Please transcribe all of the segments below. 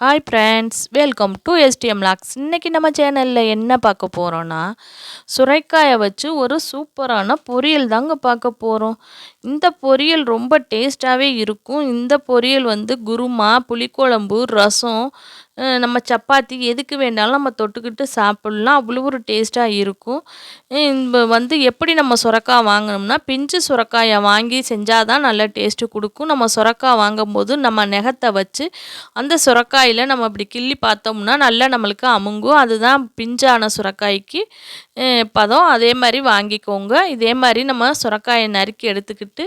Hi friends welcome to STM logs இன்றைக்கி நம்ம சேனலில் என்ன பார்க்க போகிறோன்னா சுரைக்காயை வச்சு ஒரு சூப்பரான பொரியல் தாங்க பார்க்க போகிறோம் இந்த பொரியல் ரொம்ப டேஸ்ட்டாகவே இருக்கும். இந்த பொரியல் வந்து குருமா புளிக்குழம்பு ரசம் நம்ம சப்பாத்தி எதுக்கு வேணாலும் நம்ம தொட்டுக்கிட்டு சாப்பிட்லாம். அவ்வளோ ஒரு டேஸ்ட்டாக இருக்கும். வந்து எப்படி நம்ம சுரக்காய் வாங்கணும்னா பிஞ்சு சுரக்காயை வாங்கி செஞ்சால் தான் நல்ல டேஸ்ட்டு கொடுக்கும். நம்ம சுரக்காய் வாங்கும்போது நம்ம நெகத்தை வச்சு அந்த சுரக்காயில் நம்ம அப்படி கிள்ளி பார்த்தோம்னா நல்லா நம்மளுக்கு அமுங்கும். அதுதான் பிஞ்சான சுரக்காய்க்கு பதம். அதே மாதிரி வாங்கிக்கோங்க. இதே மாதிரி நம்ம சுரக்காயை நறுக்கி எடுத்துக்கிட்டு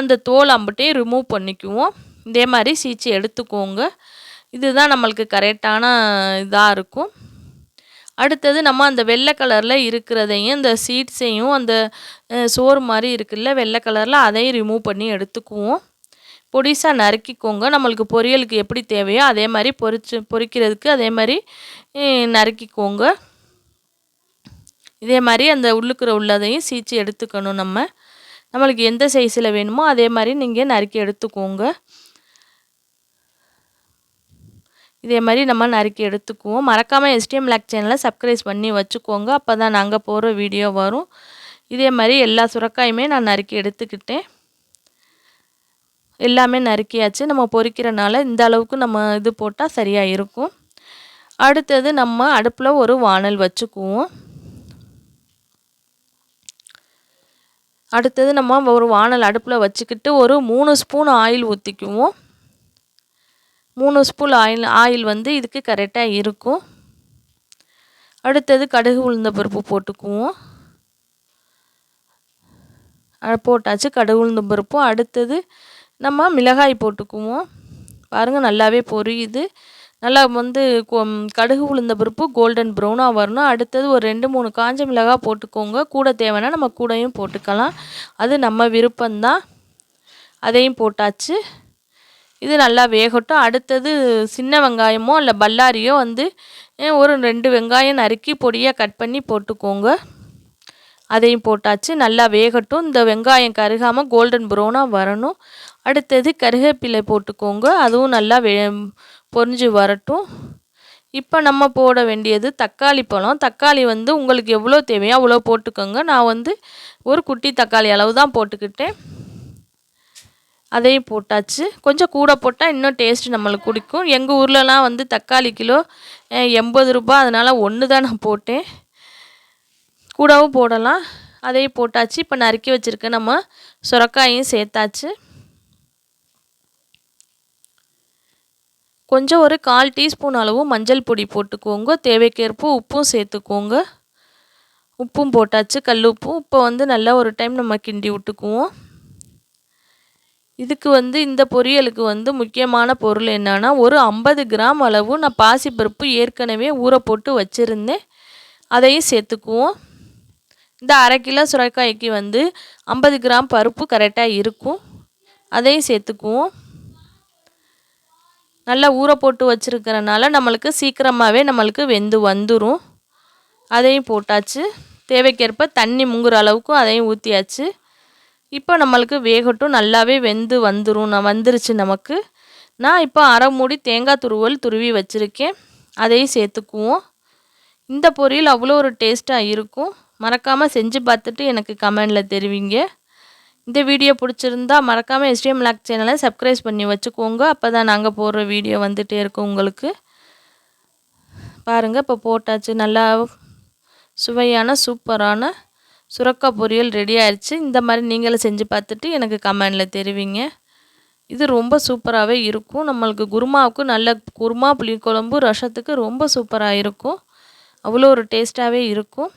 அந்த தோல் அம்பட்டையும் ரிமூவ் பண்ணிக்குவோம். இதே மாதிரி சீச்சு எடுத்துக்கோங்க. இதுதான் நம்மளுக்கு கரெக்டான இதாக இருக்கும். அடுத்தது நம்ம அந்த வெள்ளை கலரில் இருக்கிறதையும் இந்த சீட்ஸையும் அந்த சோறு மாதிரி இருக்குல்ல வெள்ளை கலரில் அதையும் ரிமூவ் பண்ணி எடுத்துக்குவோம். பொடிசாக நறுக்கிக்கோங்க. நம்மளுக்கு பொரியலுக்கு எப்படி தேவையோ அதே மாதிரி பொரிச்சு பொரிக்கிறதுக்கு அதே மாதிரி நறுக்கிக்கோங்க. இதே மாதிரி அந்த உள்ளுக்குற உள்ளதையும் சீச்சு எடுத்துக்கணும் நம்ம. நம்மளுக்கு எந்த சைஸில் வேணுமோ அதே மாதிரி நீங்கள் நறுக்கி எடுத்துக்கோங்க. இதே மாதிரி நம்ம நறுக்கி எடுத்துக்குவோம். மறக்காமல் எஸ்டிஎம் லேக் சேனலை சப்ஸ்கிரைப் பண்ணி வச்சுக்கோங்க. அப்போ தான் நாங்கள் போகிற வீடியோ வரும். இதே மாதிரி எல்லா சுரக்காயுமே நான் நறுக்கி எடுத்துக்கிட்டேன். எல்லாமே நறுக்கியாச்சு. நம்ம பொறிக்கிறனால இந்த அளவுக்கு நம்ம இது போட்டால் சரியாக இருக்கும். அடுத்தது நம்ம அடுப்பில் ஒரு வானல் வச்சுக்குவோம். அடுத்தது நம்ம ஒரு வானல் அடுப்பில் வச்சுக்கிட்டு ஒரு மூணு ஸ்பூன் ஆயில் ஊற்றிக்குவோம் மூணு ஸ்பூன் ஆயில் ஆயில் வந்து இதுக்கு கரெக்டாக இருக்கும். அடுத்தது கடுகு உளுந்த பருப்பு போட்டுக்குவோம். போட்டாச்சு கடுகு உளுந்த பருப்பும் அடுத்தது நம்ம மிளகாய் போட்டுக்குவோம். பாருங்கள் நல்லாவே பொரியுது. நல்லா வந்து கடுகு உளுந்த பருப்பு கோல்டன் ப்ரௌனாக வரணும். அடுத்தது ஒரு ரெண்டு மூணு காஞ்ச மிளகாய் போட்டுக்கோங்க. கூட தேவைன்னா நம்ம கூடையும் போட்டுக்கலாம். அது நம்ம விருப்பம்தான். அதையும் போட்டாச்சு. இது நல்லா வேகட்டும். அடுத்தது சின்ன வெங்காயமோ இல்லை பல்லாரியோ வந்து ஒரு ரெண்டு வெங்காயம் நறுக்கி பொடியாக கட் பண்ணி போட்டுக்கோங்க. அதையும் போட்டாச்சு. நல்லா வேகட்டும். இந்த வெங்காயம் கருகாமல் கோல்டன் ப்ரௌனாக வரணும். அடுத்தது கருவேப்பிலை போட்டுக்கோங்க. அதுவும் நல்லா வே பொறிஞ்சு வரட்டும். இப்போ நம்ம போட வேண்டியது தக்காளி பழம். தக்காளி வந்து உங்களுக்கு எவ்வளோ தேவையோ அவ்வளோ போட்டுக்கோங்க. நான் வந்து ஒரு குட்டி தக்காளி அளவு தான் போட்டுக்கிட்டேன். அதையும் போட்டாச்சு. கொஞ்சம் கூட போட்டால் இன்னும் டேஸ்ட் நம்மளுக்கு பிடிக்கும். எங்கள் ஊர்லலாம் வந்து தக்காளி கிலோ எண்பது ரூபா அதனால் ஒன்று தான் நான் போட்டேன். கூடவும் போடலாம். அதையும் போட்டாச்சு. இப்போ நறுக்கி வச்சுருக்க நம்ம சுரக்காயும் சேர்த்தாச்சு. கொஞ்சம் ஒரு கால் டீஸ்பூன் அளவு மஞ்சள் பொடி போட்டுக்கோங்க. தேவைக்கேற்ப உப்பும் சேர்த்துக்கோங்க. உப்பும் போட்டாச்சு. கல் உப்பும். இப்போ வந்து நல்லா ஒரு டைம் நம்ம கிண்டி விட்டுக்குவோம். இதுக்கு வந்து இந்த பொரியலுக்கு வந்து முக்கியமான பொருள் என்னென்னா ஒரு ஐம்பது கிராம் அளவு நான் பாசிப்பருப்பு ஏற்கனவே ஊற போட்டு வச்சுருந்தேன். அதையும் சேர்த்துக்குவோம். இந்த அரை கிலோ சுரைக்காய்க்கு வந்து ஐம்பது கிராம் பருப்பு கரெக்டாக இருக்கும். அதையும் சேர்த்துக்குவோம். நல்லா ஊற போட்டு வச்சுருக்கிறனால நம்மளுக்கு சீக்கிரமாகவே நம்மளுக்கு வெந்து வந்துடும் அதையும் போட்டாச்சு. தேவைக்கேற்ப தண்ணி முங்குற அளவுக்கும் அதையும் ஊற்றியாச்சு இப்போ நம்மளுக்கு வேகட்டும் நல்லாவே வெந்து வந்துடும் நான் வந்துருச்சு நமக்கு. நான் இப்போ அரை மூடி தேங்காய் துருவல் துருவி வச்சுருக்கேன். அதையும் சேர்த்துக்குவோம். இந்த பொரியல் அவ்வளோ ஒரு டேஸ்ட்டாக இருக்கும். மறக்காமல் செஞ்சு பார்த்துட்டு எனக்கு கமெண்டில் தெரிவிங்க. இந்த வீடியோ பிடிச்சிருந்தா மறக்காமல் எஸ்டிஎம் லாக் சேனலை சப்ஸ்கிரைப் பண்ணி வச்சுக்கோங்க. அப்போ தான் நாங்கள் போடுற வீடியோ வந்துகிட்டே இருக்கும் உங்களுக்கு. பாருங்கள் இப்போ போட்டாச்சு. நல்லா சுவையான சூப்பரான சுரக்கா பொரியல் ரெடி ஆயிடுச்சு இந்த மாதிரி நீங்களும் செஞ்சு பார்த்துட்டு எனக்கு கமெண்டில் தெரிவிங்க. இது ரொம்ப சூப்பராகவே இருக்கும். நம்மளுக்கு குருமாவுக்கு நல்ல குருமா புளிக்குழம்பு ரசத்துக்கு ரொம்ப சூப்பராக இருக்கும். அவ்வளோ ஒரு டேஸ்ட்டாகவே இருக்கும்.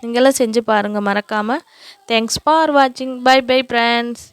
நீங்களும் செஞ்சு பாருங்கள் மறக்காமல் தேங்க்ஸ் ஃபார் வாட்சிங் பை பை ஃப்ரெண்ட்ஸ்